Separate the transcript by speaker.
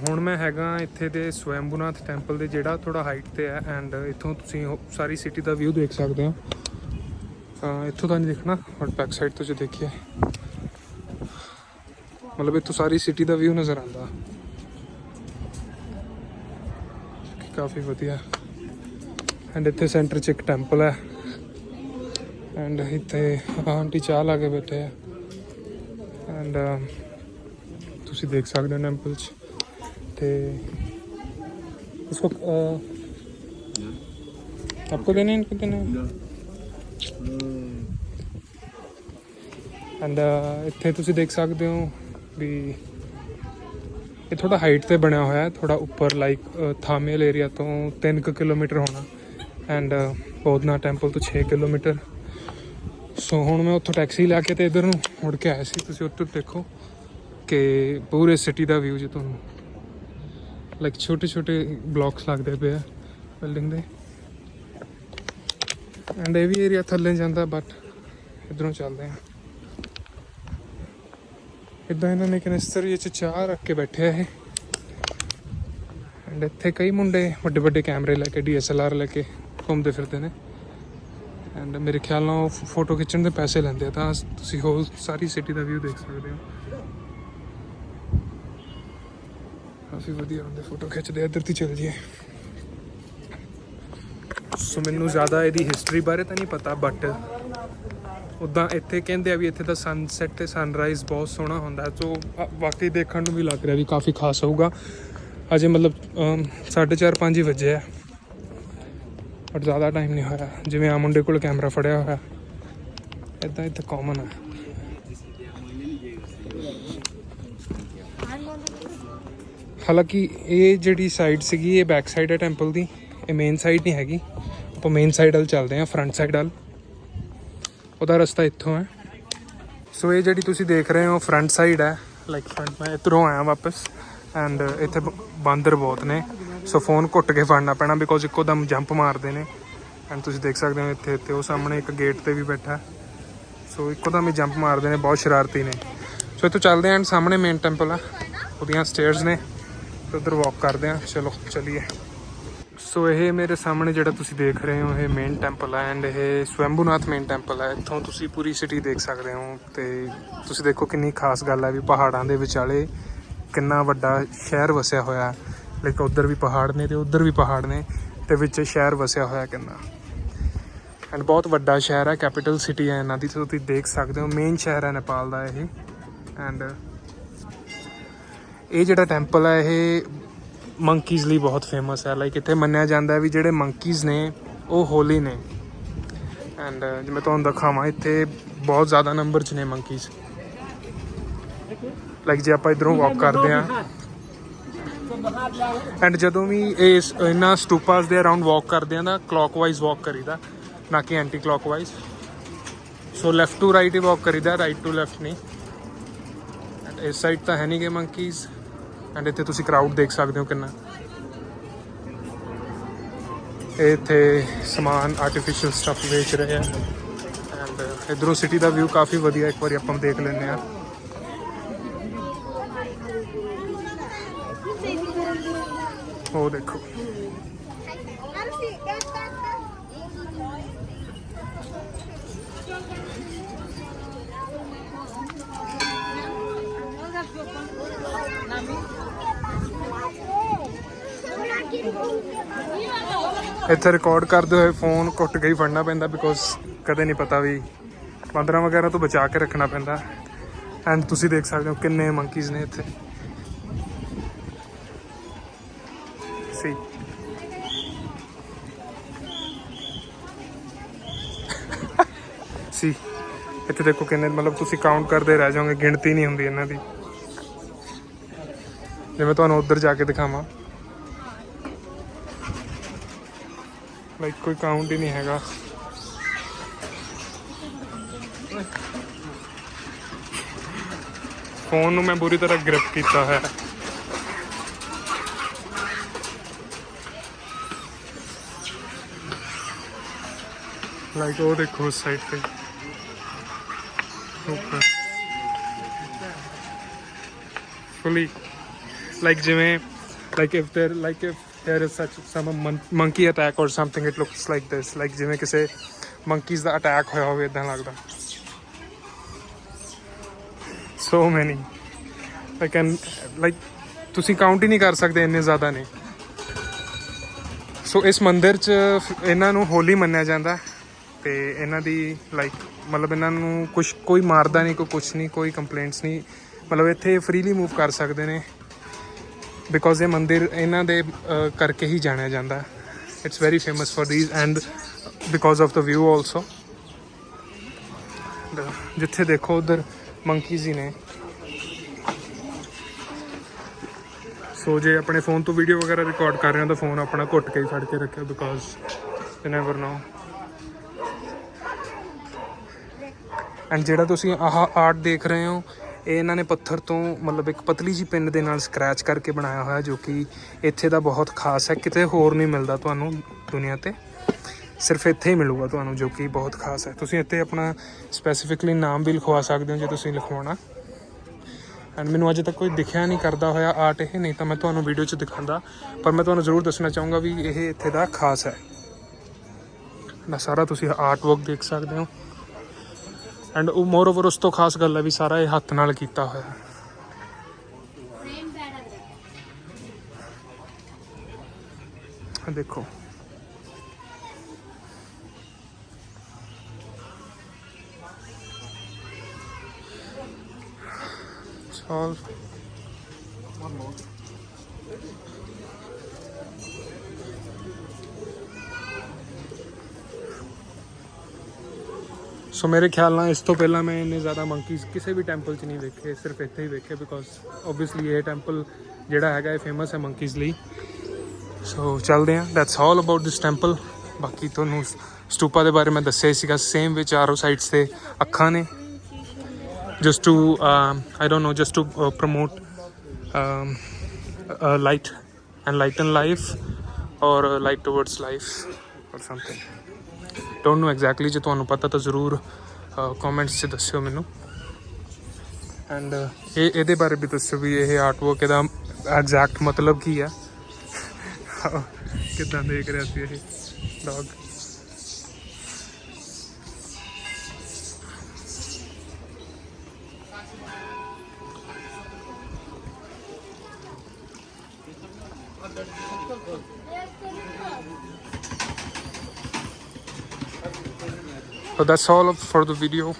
Speaker 1: ਹੁਣ ਮੈਂ ਹੈਗਾ ਇੱਥੇ ਦੇ ਸਵੈੰਭੂਨਾਥ ਟੈਂਪਲ ਦੇ ਜਿਹੜਾ ਥੋੜਾ ਹਾਈਟ ਤੇ ਹੈ ਐਂਡ ਇੱਥੋਂ ਤੁਸੀਂ ਉਹ ਸਾਰੀ ਸਿਟੀ ਦਾ ਵਿਊ ਦੇਖ ਸਕਦੇ ਹੋ। ਇੱਥੋਂ ਤਾਂ ਨਹੀਂ ਦੇਖਣਾ ਬਟ ਬੈਕ ਸਾਈਡ ਤੋਂ ਜੇ ਦੇਖੀਏ। ਮਤਲਬ ਇੱਥੋਂ ਸਾਰੀ ਸਿਟੀ ਦਾ ਵਿਊ ਨਜ਼ਰ ਆਉਂਦਾ। ਕਾਫੀ ਵਧੀਆ। ਐਂਡ ਇੱਥੇ ਸੈਂਟਰ 'ਚ ਇੱਕ ਟੈਂਪਲ ਹੈ। ਐਂਡ ਇੱਥੇ ਆਂਟੀ ਚਾਹ ਲਾ ਕੇ ਬੈਠੇ ਆ। ਐਂਡ ਤੁਸੀਂ ਦੇਖ ਸਕਦੇ ਹੋ ਟੈਂਪਲ 'ਚ। ਤੇ इसको अ, आपको देने हैं इनको देने ਐਂਡ ਇੱਥੇ ਤੁਸੀਂ ਦੇਖ ਸਕਦੇ ਹੋ ਵੀ ਇਹ ਥੋੜਾ ਹਾਈਟ ਤੇ ਬਣਿਆ ਹੋਇਆ ਹੈ ਥੋੜਾ ਉੱਪਰ ਲਾਈਕ ਥਾਮੇਲ ਏਰੀਆ ਤੋਂ 3 ਕਿਲੋਮੀਟਰ ਹੋਣਾ ਐਂਡ ਬੋਧਨਾ ਟੈਂਪਲ ਤੋਂ 6 ਕਿਲੋਮੀਟਰ ਸੋ ਹੁਣ ਮੈਂ ਉੱਥੋਂ ਟੈਕਸੀ ਲੈ ਕੇ ਤੇ ਇਧਰ ਨੂੰ ਮੁੜ ਕੇ ਆਇਆ ਸੀ ਤੁਸੀਂ ਉੱਥੇ ਦੇਖੋ ਕਿ ਪੂਰੇ ਸਿਟੀ ਦਾ ਵਿਊ ਜੇ ਤੁਹਾਨੂੰ ਲਾਈਕ ਛੋਟੇ ਛੋਟੇ ਬਲੌਕਸ ਲੱਗਦੇ ਪਏ ਆ ਬਿਲਡਿੰਗ ਦੇ। ਐਂਡ ਇਹ ਵੀ ਏਰੀਆ ਥੱਲੇ ਜਾਂਦਾ ਬਟ ਇਧਰੋਂ ਚੱਲਦੇ ਆ। ਇਦਾਂ ਇਹਨਾਂ ਨੇ ਕਨਿਸਤਰ 'ਚ ਚਾਹ ਰੱਖ ਕੇ ਬੈਠੇ ਆ ਇਹ। ਐਂਡ ਇੱਥੇ ਕਈ ਮੁੰਡੇ ਵੱਡੇ ਵੱਡੇ ਕੈਮਰੇ ਲੈ ਕੇ ਡੀਐਸਐਲਆਰ ਲੈ ਕੇ ਘੁੰਮਦੇ ਫਿਰਦੇ ਨੇ। ਐਂਡ ਮੇਰੇ ਖਿਆਲ ਨਾਲ ਫੋਟੋ ਖਿੱਚਣ ਦੇ ਪੈਸੇ ਲੈਂਦੇ ਆ, ਤਾਂ ਤੁਸੀਂ ਹੋਰ ਸਾਰੀ ਸਿਟੀ ਦਾ ਵਿਊ ਦੇਖ ਸਕਦੇ ਹੋ। ਕਾਫੀ ਵਧੀਆ ਹੁੰਦੇ ਫੋਟੋ ਖਿੱਚਦੇ ਆ, ਇੱਧਰ 'ਤੇ ਚੱਲ ਜੀਏ ਸੋ ਮੈਨੂੰ ਜ਼ਿਆਦਾ ਇਹਦੀ ਹਿਸਟਰੀ ਬਾਰੇ ਤਾਂ ਨਹੀਂ ਪਤਾ ਬਟ ਉਦਾਂ ਇੱਥੇ ਕਹਿੰਦੇ ਆ ਵੀ ਇੱਥੇ ਦਾ ਸਨਸੈਟ ਤੇ ਸਨਰਾਈਜ਼ ਬਹੁਤ ਸੋਹਣਾ ਹੁੰਦਾ ਸੋ ਵਾ- ਵਾਕਈ ਦੇਖਣ ਨੂੰ ਵੀ ਲੱਗ ਰਿਹਾ ਵੀ ਕਾਫੀ ਖਾਸ ਹੋਊਗਾ। ਅਜੇ ਮਤਲਬ 4:30 5 ਹੀ ਵਜੇ ਆ। ਬਟ ਜ਼ਿਆਦਾ ਟਾਈਮ ਨਹੀਂ ਹੋਇਆ ਜਿਵੇਂ ਆ ਮੁੰਡੇ ਕੋਲ ਕੈਮਰਾ ਫੜਿਆ ਹੋਇਆ। ਇਦਾਂ ਇੱਥੇ ਕਾਮਨ ਹੈ ਹਾਲਾਂਕਿ ਇਹ ਜਿਹੜੀ ਸਾਈਡ ਸੀਗੀ, ਇਹ ਬੈਕ ਸਾਈਡ ਹੈ ਟੈਂਪਲ ਦੀ। ਇਹ ਮੇਨ ਸਾਈਡ ਨਹੀਂ ਹੈਗੀ। ਆਪਾਂ ਮੇਨ ਸਾਈਡ ਵੱਲ ਚੱਲਦੇ ਹਾਂ ਫਰੰਟ ਸਾਈਡ ਵੱਲ। ਉਹਦਾ ਰਸਤਾ ਇੱਥੋਂ ਹੈ। ਸੋ ਇਹ ਜਿਹੜੀ ਤੁਸੀਂ ਦੇਖ ਰਹੇ ਹੋ ਫਰੰਟ ਸਾਈਡ ਹੈ। ਲਾਈਕ ਫਰੰਟ ਮੈਂ ਇੱਧਰੋਂ ਆਇਆ ਵਾਪਸ। ਐਂਡ ਇੱਥੇ ਬਾਂਦਰ ਬਹੁਤ ਨੇ। ਸੋ ਫੋਨ ਘੁੱਟ ਕੇ ਫੜਨਾ ਪੈਣਾ ਬਿਕੋਜ਼ ਇੱਕੋ ਦਮ ਜੰਪ ਮਾਰਦੇ ਨੇ। ਐਂਡ ਤੁਸੀਂ ਦੇਖ ਸਕਦੇ ਹੋ ਇੱਥੇ ਤੇ ਉਹ ਸਾਹਮਣੇ ਇੱਕ ਗੇਟ ਤੇ ਵੀ ਬੈਠਾ। ਸੋ ਇੱਕੋ ਦਮ ਹੀ ਜੰਪ ਮਾਰਦੇ ਨੇ, ਬਹੁਤ ਸ਼ਰਾਰਤੀ ਨੇ। ਸੋ ਇੱਥੋਂ ਚੱਲਦੇ ਆਂ and ਸਾਹਮਣੇ ਮੇਨ ਟੈਂਪਲ ਆ। ਉਹਦੀਆਂ ਸਟੇਅਰਸ ਨੇ। ਤੇ ਉਧਰ ਵਾਕ ਕਰਦੇ ਆਂ ਚਲੋ, ਚਲਿਏ। ਸੋ ਇਹ ਮੇਰੇ ਸਾਹਮਣੇ ਜਿਹੜਾ ਤੁਸੀਂ ਦੇਖ ਰਹੇ ਹੋ, ਇਹ ਮੇਨ ਟੈਂਪਲ ਹੈ ਐਂਡ ਇਹ ਸਵੈੰਭੂਨਾਥ ਮੇਨ ਟੈਂਪਲ ਹੈ ਇੱਥੋਂ ਤੁਸੀਂ ਪੂਰੀ ਸਿਟੀ ਦੇਖ ਸਕਦੇ ਹੋ ਤੇ ਤੁਸੀਂ ਦੇਖੋ ਕਿੰਨੀ ਖਾਸ ਗੱਲ ਹੈ ਵੀ ਪਹਾੜਾਂ ਦੇ ਵਿਚਾਲੇ ਕਿੰਨਾ ਵੱਡਾ ਸ਼ਹਿਰ ਵਸਿਆ ਹੋਇਆ। ਲੇਕਿਨ ਉਧਰ ਵੀ ਪਹਾੜ ਨੇ ਤੇ ਉਧਰ ਵੀ ਪਹਾੜ ਨੇ ਤੇ ਵਿੱਚ ਸ਼ਹਿਰ ਵਸਿਆ ਹੋਇਆ ਕਿੰਨਾ। ਐਂਡ ਬਹੁਤ ਵੱਡਾ ਸ਼ਹਿਰ ਹੈ ਕੈਪੀਟਲ ਸਿਟੀ ਹੈ ਇਹਨਾਂ ਦੀ। ਸੋ ਤੁਸੀਂ ਦੇਖ ਸਕਦੇ ਹੋ ਮੇਨ ਸ਼ਹਿਰ ਹੈ ਨੇਪਾਲ ਦਾ ਇਹ। ਐਂਡ ਇਹ ਜਿਹੜਾ ਟੈਂਪਲ ਹੈ ਇਹ ਮੰਕੀਜ਼ ਲਈ ਬਹੁਤ ਫੇਮਸ ਹੈ ਲਾਈਕ ਇੱਥੇ ਮੰਨਿਆ ਜਾਂਦਾ ਵੀ ਜਿਹੜੇ ਮੰਕੀਜ਼ ਨੇ, ਉਹ ਹੋਲੀ ਨੇ। ਐਂਡ ਜਿਵੇਂ ਤੁਹਾਨੂੰ ਦਿਖਾਵਾਂ, ਇੱਥੇ ਬਹੁਤ ਜ਼ਿਆਦਾ ਨੰਬਰ 'ਚ ਨੇ ਮੰਕੀਜ਼ ਲਾਈਕ ਜੇ ਆਪਾਂ ਇਧਰੋਂ ਵਾਕ ਕਰਦੇ ਆ ਐਂਡ ਜਦੋਂ ਵੀ ਇਸ ਇਹਨਾਂ ਸਟੂਪਾਸ ਦੇ ਅਰਾਊਂਡ ਵਾਕ ਕਰਦੇ ਆ ਨਾ ਕਲੌਕਵਾਈਜ਼ ਵਾਕ ਕਰੀਦਾ, ਨਾ ਕਿ anti clockwise so left to right he walk ਕਰੀਦਾ ਰਾਈਟ ਟੂ ਲੈਫਟ ਨਹੀਂ। ਇਸ ਸਾਈਡ ਤਾਂ ਹੈ ਨਹੀਂ ਗੇ ਮੰਕੀਜ਼ ਐਂਡ ਇੱਥੇ ਤੁਸੀਂ ਕਰਾਊਡ ਦੇਖ ਸਕਦੇ ਹੋ ਕਿੰਨਾ। ਇਹ ਇੱਥੇ ਸਮਾਨ ਆਰਟੀਫੀਸ਼ੀਅਲ ਸਟੱਫ ਵੇਚ ਰਹੇ ਆ। ਐਂਡ ਇਧਰੋਂ ਸਿਟੀ ਦਾ ਵਿਊ ਕਾਫੀ ਵਧੀਆ, ਇੱਕ ਵਾਰੀ ਆਪਾਂ ਦੇਖ ਲੈਂਦੇ ਆ ਉਹ ਦੇਖੋ। ਇੱਥੇ ਰਿਕਾਰਡ ਕਰਦੇ ਹੋਏ ਫੋਨ ਕੁੱਟ ਕੇ ਹੀ ਫੜਨਾ ਪੈਂਦਾ ਬਿਕੋਜ਼ ਕਦੇ ਨਹੀਂ ਪਤਾ ਵੀ ਬਾਂਦਰਾਂ ਵਗੈਰਾ ਤੋਂ ਬਚਾ ਕੇ ਰੱਖਣਾ ਪੈਂਦਾ। ਐਂਡ ਤੁਸੀਂ ਦੇਖ ਸਕਦੇ ਹੋ ਕਿੰਨੇ ਮੰਕੀਜ਼ ਨੇ ਇੱਥੇ। ਸੀ ਸੀ ਇੱਥੇ ਦੇਖੋ ਕਿੰਨੇ ਮਤਲਬ ਤੁਸੀਂ ਕਾਊਂਟ ਕਰਦੇ ਰਹਿ ਜਾਓਗੇ, ਗਿਣਤੀ ਨਹੀਂ ਹੁੰਦੀ ਇਹਨਾਂ ਦੀ। ਜਿਵੇਂ ਤੁਹਾਨੂੰ ਉੱਧਰ ਜਾ ਕੇ ਦਿਖਾਵਾਂ। ਲਾਈਕ ਕੋਈ ਕਾਊਂਟ ਹੀ ਨਹੀਂ ਹੈਗਾ। ਫੋਨ ਨੂੰ ਮੈਂ ਬੁਰੀ ਤਰ੍ਹਾਂ ਗ੍ਰਿਪ ਕੀਤਾ ਹੈ। ਲਾਈਕ ਉਹ ਦੇਖੋ ਉਸ ਸਾਈਡ ਤੇ। ਉੱਪਰ ਫੁੱਲੀ like ਜਿਵੇਂ like, if there, like, if there is such, some mon- monkey attack or something, it looks like this. Like ਜਿਵੇਂ ਕਿਸੇ monkeys ਦਾ attack ਹੋਇਆ ਹੋਵੇ ਇਦਾਂ ਲੱਗਦਾ so many. Like, and, like ਤੁਸੀਂ ਕਾਊਂਟ ਹੀ ਨਹੀਂ ਕਰ ਸਕਦੇ ਇੰਨੇ ਜ਼ਿਆਦਾ ਨੇ ਸੋ ਇਸ ਮੰਦਿਰ 'ਚ ਇਹਨਾਂ ਨੂੰ ਹੋਲੀ ਮੰਨਿਆ ਜਾਂਦਾ ਤੇ ਇਹਨਾਂ ਦੀ ਲਾਈਕ ਮਤਲਬ ਇਹਨਾਂ ਨੂੰ ਕੁਝ ਕੋਈ ਮਾਰਦਾ ਨਹੀਂ ਕੋਈ ਕੁਝ ਨਹੀਂ ਕੋਈ ਕੰਪਲੇਂਟਸ ਨਹੀਂ ਮਤਲਬ ਇੱਥੇ ਫਰੀਲੀ ਮੂਵ ਕਰ ਸਕਦੇ ਨੇ ਬਿਕੋਜ਼ ਇਹ ਮੰਦਿਰ ਇਹਨਾਂ ਦੇ ਕਰਕੇ ਹੀ ਜਾਣਿਆ ਜਾਂਦਾ। It's very famous for this and because of the view also ਜਿੱਥੇ ਦੇਖੋ ਉਧਰ ਮੰਕੀਜ਼ ਹੀ ਨੇ। ਸੋ ਜੇ ਆਪਣੇ ਫੋਨ ਤੋਂ ਵੀਡੀਓ ਵਗੈਰਾ ਰਿਕਾਰਡ ਕਰ ਰਹੇ ਹੋ ਤਾਂ ਫੋਨ ਆਪਣਾ ਘੁੱਟ ਕੇ ਹੀ ਫੜ ਕੇ ਰੱਖਿਓ because you never know and ਜਿਹੜਾ ਤੁਸੀਂ ਆਹ ਆਰਟ ਦੇਖ ਰਹੇ ਹੋ ਇਹ ਇਹਨਾਂ ਨੇ ਪੱਥਰ ਤੋਂ ਮਤਲਬ ਇੱਕ ਪਤਲੀ ਜੀ ਪਿੰਨ ਦੇ ਨਾਲ ਸਕ੍ਰੈਚ ਕਰਕੇ ਬਣਾਇਆ ਹੋਇਆ ਜੋ ਕਿ ਇੱਥੇ ਦਾ ਬਹੁਤ ਖਾਸ ਹੈ, ਕਿਤੇ ਹੋਰ ਨਹੀਂ ਮਿਲਦਾ ਤੁਹਾਨੂੰ ਦੁਨੀਆ ਤੇ। ਸਿਰਫ ਇੱਥੇ ਹੀ ਮਿਲੂਗਾ ਤੁਹਾਨੂੰ ਜੋ ਕਿ ਬਹੁਤ ਖਾਸ ਹੈ। ਤੁਸੀਂ ਇੱਥੇ ਆਪਣਾ ਸਪੈਸੀਫਿਕਲੀ ਨਾਮ ਵੀ ਲਿਖਵਾ ਸਕਦੇ ਹੋ ਜੇ ਤੁਸੀਂ ਲਿਖਵਾਉਣਾ। ਐਂਡ ਮੈਨੂੰ ਅਜੇ ਤੱਕ ਕੋਈ ਦਿਖਿਆ ਨਹੀਂ ਕਰਦਾ ਹੋਇਆ ਆਰਟ ਇਹ, ਨਹੀਂ ਤਾਂ ਮੈਂ ਤੁਹਾਨੂੰ ਵੀਡੀਓ 'ਚ ਦਿਖਾਉਂਦਾ। ਪਰ ਮੈਂ ਤੁਹਾਨੂੰ ਜ਼ਰੂਰ ਦੱਸਣਾ ਚਾਹੂੰਗਾ ਵੀ ਇਹ ਇੱਥੇ ਦਾ ਖਾਸ ਹੈ। ਨਾ ਸਾਰਾ ਤੁਸੀਂ ਆਰਟ ਵਰਕ ਦੇਖ ਸਕਦੇ ਹੋ। ਐਂਡ ਉਹ ਮੋਰ ਓਵਰ ਉਸ ਤੋਂ ਖਾਸ ਗੱਲ ਹੈ ਵੀ ਸਾਰਾ ਇਹ ਹੱਥ ਨਾਲ ਕੀਤਾ ਹੋਇਆ ਹੈ ਦੇਖੋ ਸਾਲ ਸੋ ਮੇਰੇ ਖਿਆਲ ਨਾਲ ਇਸ ਤੋਂ ਪਹਿਲਾਂ ਮੈਂ ਇੰਨੇ ਜ਼ਿਆਦਾ ਮੰਕੀਜ਼ ਕਿਸੇ ਵੀ ਟੈਂਪਲ 'ਚ ਨਹੀਂ ਵੇਖੇ ਸਿਰਫ ਇੱਥੇ ਹੀ ਵੇਖੇ ਬਿਕੋਜ਼ ਆਬਵੀਅਸਲੀ ਇਹ ਟੈਂਪਲ ਜਿਹੜਾ ਹੈਗਾ ਇਹ ਫੇਮਸ ਹੈ ਮੰਕੀਜ਼ ਲਈ ਸੋ ਚੱਲਦੇ ਹਾਂ that's all about this temple ਬਾਕੀ ਤੁਹਾਨੂੰ ਸਟੂਪਾ ਦੇ ਬਾਰੇ ਮੈਂ ਦੱਸਿਆ ਹੀ ਸੀਗਾ ਸੇਮ ਵਿੱਚ ਆਰੋ ਸਾਈਡਸ ਤੇ ਅੱਖਾਂ ਨੇ just to I don't know just to promote light and lighten life or light towards life or something don't know exactly ਜੇ ਤੁਹਾਨੂੰ ਪਤਾ ਤਾਂ ਜ਼ਰੂਰ ਕਮੈਂਟਸ 'ਚ ਦੱਸਿਓ ਮੈਨੂੰ। ਐਂਡ ਇਹ, ਇਹਦੇ ਬਾਰੇ ਵੀ ਦੱਸਿਓ ਵੀ ਇਹ ਆਰਟਵਰਕ ਇਹਦਾ ਐਗਜ਼ੈਕਟ ਮਤਲਬ ਕੀ ਆ। ਕਿੱਦਾਂ ਦੇਖ ਰਿਹਾ ਸੀ ਇਹ dog So that's all for the video.